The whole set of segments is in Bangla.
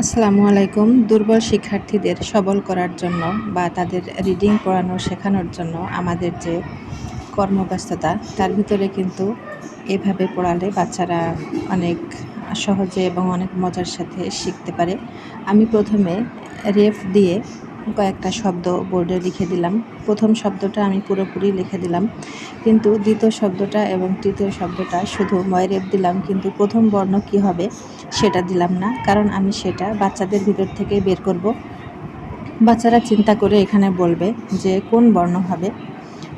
আসসালামু আলাইকুম। দুর্বল শিক্ষার্থীদের সবল করার জন্য বা তাদের রিডিং পড়ানো শেখানোর জন্য আমাদের যে কর্মব্যস্ততা, তার ভিতরে কিন্তু এভাবে পড়ালে বাচ্চারা অনেক সহজে এবং অনেক মজার সাথে শিখতে পারে। আমি প্রথমে রেফ দিয়ে কয়েকটা শব্দ বোর্ডে লিখে দিলাম। প্রথম শব্দটা আমি পুরোপুরি লিখে দিলাম। কিন্তু দ্বিতীয় শব্দটা এবং তৃতীয় শব্দটা শুধু ময়রেপ দিলাম, কিন্তু প্রথম বর্ণ কি হবে সেটা দিলাম না, কারণ আমি সেটা বাচ্চাদের ভিতর থেকে বের করব। বাচ্চারা চিন্তা করে এখানে বলবে যে কোন বর্ণ হবে।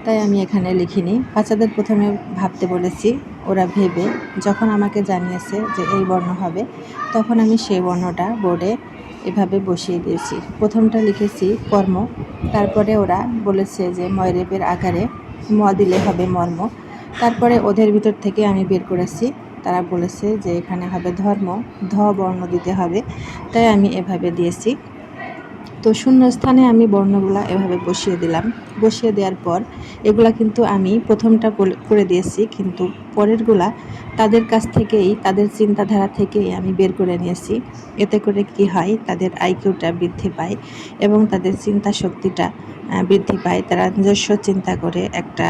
তাই আমি এখানে লিখিনি। বাচ্চাদের প্রথমে ভাবতে বলেছি, ওরা ভেবে যখন আমাকে জানিয়েছে যে এই বর্ণ হবে, তখন আমি সেই বর্ণটা বোর্ডে এভাবে বসিয়ে দিয়েছি। প্রথমটা লিখেছি, কর্ম। তারপরে ওরা বলেছে যে ময়রেপের আকারে ম দিলে হবে মর্ম। তারপরে ওদের ভিতর থেকে আমি বের করেছি। তারা বলেছে যে, এখানে হবে ধর্ম, ধ বর্ণ দিতে হবে। তাই আমি এভাবে দিয়েছি। তো শূন্য স্থানে আমি বর্ণগুলো এভাবে বসিয়ে দিলাম। বসিয়ে দেওয়ার পর এগুলা কিন্তু আমি প্রথমটা করে দিয়েছি, কিন্তু পরেরগুলা তাদের কাছ থেকেই, তাদের চিন্তাধারা থেকেই আমি বের করে নিয়েছি। এতে করে কি হয়, তাদের আইকিউটা বৃদ্ধি পায় এবং তাদের চিন্তা শক্তিটা বৃদ্ধি পায়। তারা নিজস্ব চিন্তা করে একটা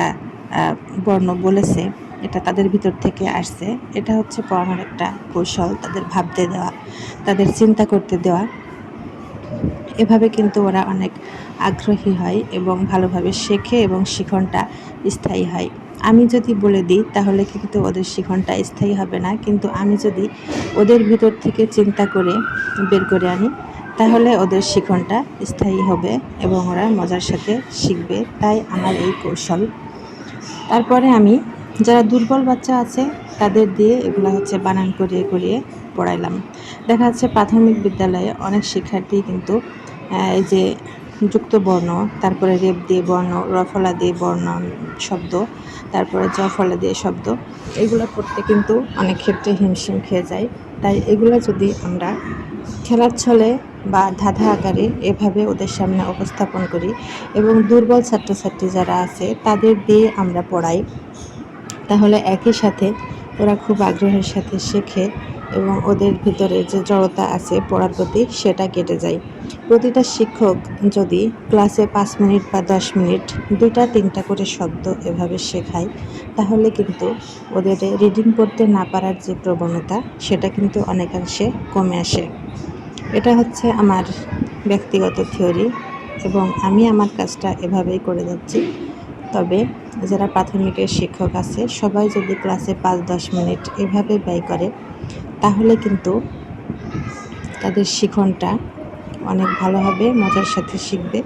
বর্ণ বলেছে, এটা তাদের ভিতর থেকে আসছে। এটা হচ্ছে পড়ানোর একটা কৌশল, তাদের ভাবতে দেওয়া, তাদের চিন্তা করতে দেওয়া। এভাবে কিন্তু ওরা অনেক আগ্রহী হয় এবং ভালোভাবে শেখে এবং শিখনটা স্থায়ী হয়। আমি যদি বলে দিই, তাহলে কিন্তু ওদের শিখনটা স্থায়ী হবে না। কিন্তু আমি যদি ওদের ভিতর থেকে চিন্তা করে বের করে আনি, তাহলে ওদের শিখনটা স্থায়ী হবে এবং ওরা মজার সাথে শিখবে। তাই আমার এই কৌশল। তারপরে আমি, যারা দুর্বল বাচ্চা আছে, তাদের দিয়ে এগুলো হচ্ছে বানান করিয়ে করিয়ে পড়াইলাম। দেখা যাচ্ছে প্রাথমিক বিদ্যালয়ে অনেক শিক্ষার্থী কিন্তু এই যে যুক্ত বর্ণ, তারপরে রেপ দিয়ে বর্ণ রফলা দিয়ে বর্ণ শব্দ, তারপরে জফলা দিয়ে শব্দ, এগুলো পড়তে কিন্তু অনেক ক্ষেত্রে হিমশিম খেয়ে যায়। তাই এগুলো যদি আমরা খেলার ছলে বা ধাঁধা আকারে এভাবে ওদের সামনে উপস্থাপন করি এবং দুর্বল ছাত্রছাত্রী যারা আছে, তাদের দিয়ে আমরা পড়াই, তাহলে একই সাথে ওরা খুব আগ্রহের সাথে শেখে এবং ওদের ভিতরে যে জড়তা আছে পড়ার প্রতি, সেটা কেটে যায়। প্রতিটা শিক্ষক যদি ক্লাসে পাঁচ মিনিট বা দশ মিনিট দুটা তিনটা করে শব্দ এভাবে শেখায়, তাহলে কিন্তু ওদের রিডিং পড়তে না পারার যে প্রবণতা, সেটা কিন্তু অনেকাংশে কমে আসে। এটা হচ্ছে আমার ব্যক্তিগত থিওরি এবং আমি আমার কাজটা এভাবেই করে যাচ্ছি। তবে যারা প্রাথমিকের শিক্ষক আছে, সবাই যদি ক্লাসে পাঁচ দশ মিনিট এভাবে ব্যয় করে, তাহলে কিন্তু তাদের শিখনটা অনেক ভালো হবে, মজার সাথে শিখবে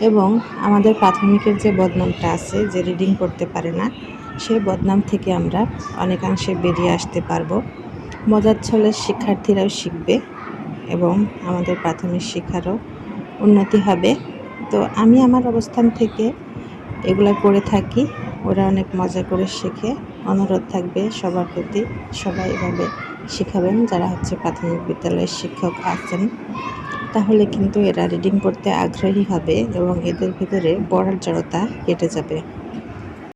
এবং আমাদের প্রাথমিকের যে বদনামটা আছে, যে রিডিং করতে পারে না সেই বদনাম থেকে আমরা অনেকাংশে বেরিয়ে আসতে পারব। মজার ছলে শিক্ষার্থীরাও শিখবে এবং আমাদের প্রাথমিক শিক্ষারও উন্নতি হবে। তো আমি আমার অবস্থান থেকে এগুলো করে থাকি। ওরা অনেক মজা করে শেখে। অনুরোধ থাকবে সবার প্রতি। সবাই এভাবে শেখাবেন যারা হচ্ছে প্রাথমিক বিদ্যালয়ের শিক্ষক আছেন। তাহলে কিন্তু এরা রিডিং করতে আগ্রহী হবে এবং এদের ভিতরে পড়ার জড়তা কেটে যাবে।